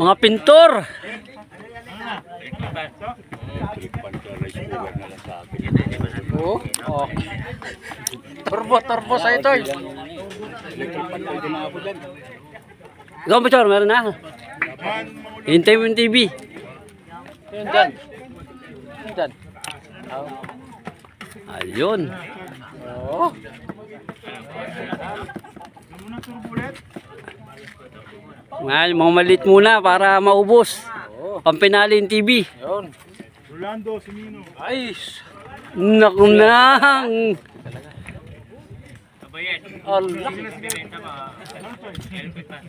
Mga pintor. Electric pa. Oo. Oh. Turbo, turbo sa ito. eh. Ikaw, Bachor, meron na. Hintay mo yung TV. Yun dyan. Dyan. Ayun. Oo. Mga, mga maliit muna para maubos. Oo. Pampinali yung TV. Yun. Rolando Simino. Ay. Naku nang. Kabayet.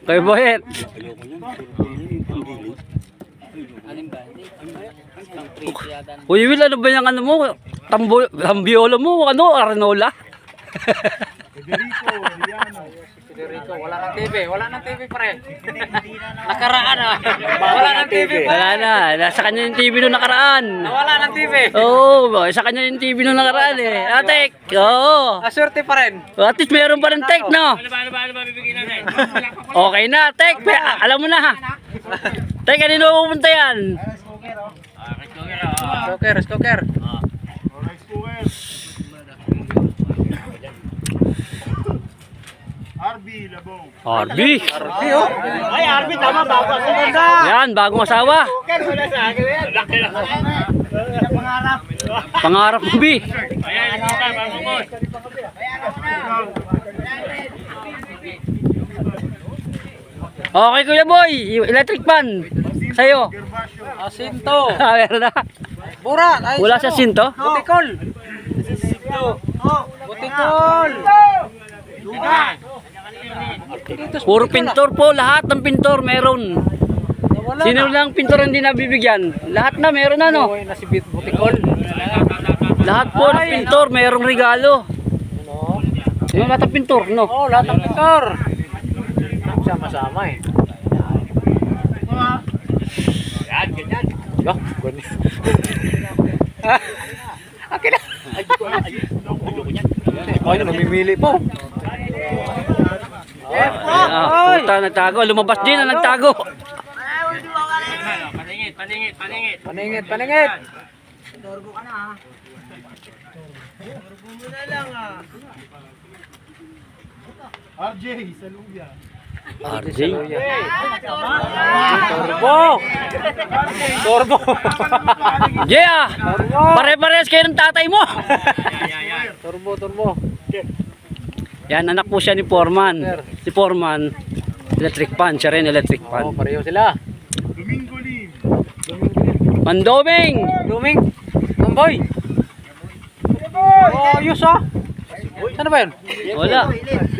Boyet. Uy, Will, ano ba yung ano mo? Tambo, tambiolo mo? Ano? Arnola? Federico Ariano. Federico, wala nang TV. Wala nang TV pre. Nakaraan ah. Wala nang TV pre. Wala na. Nasa kanya yung TV nung nakaraan. Wala nang TV. Oo, oh, sa kanya yung TV nung nakaraan eh. Atek, oo. Aswerte pa rin. At least meron pa rin tek, no? Ano ba, ano ba, ano ba bibigyan natin? Okay na, tek. Pe, alam mo na ha. Tek, kanino pupunta yan? Ah, Rick Coger, ah. Skoker, skoker. Rice cooker. RB Labong. Arby. Ay, Arby, tama ba? Ako ganda. Yan, bagong asawa. Lang. Pangarap mo, Bi. Ayan, bago. Okay, Kuya Boy. Electric pan. Sa'yo. Asinto. Ah, meron na. Burat. Ay, Wala sa sinto? Butikol. Butikol. Ayan. Puro pintor po. Lahat ng pintor meron. Sino lang pintor hindi nabibigyan? Lahat na meron na, no? na. Lahat po ng pintor merong regalo. Ano? Yung lahat ng pintor, no? Oh, lahat ng pintor. Sama-sama eh. Yan, ganyan. Yo, gani. Akin na. Ay, namimili po. Ah, puta, nagtago. Lumabas din na nagtago. Paningit, paningit, paningit. Paningit, paningit. RJ Saluya. RJ. Turbo. Turbo. Yeah! Pare-pares kayo ng tatay mo. Yan, yan. Yan, anak po siya ni Foreman. Si Foreman, electric pan. Siya rin electric Oh, pan. pareho sila. Domingo Lim. Mandobing! Blooming. Mamboy. Oh, ayos ah. Saan na ba yun? Wala.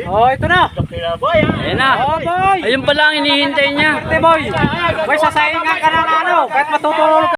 Oh, ito na. Ayan na. Oh, boy. Ayun pa lang hinihintay niya. Ate boy. Boy, sasaingan ka na ng ano. Kahit matutulog ka.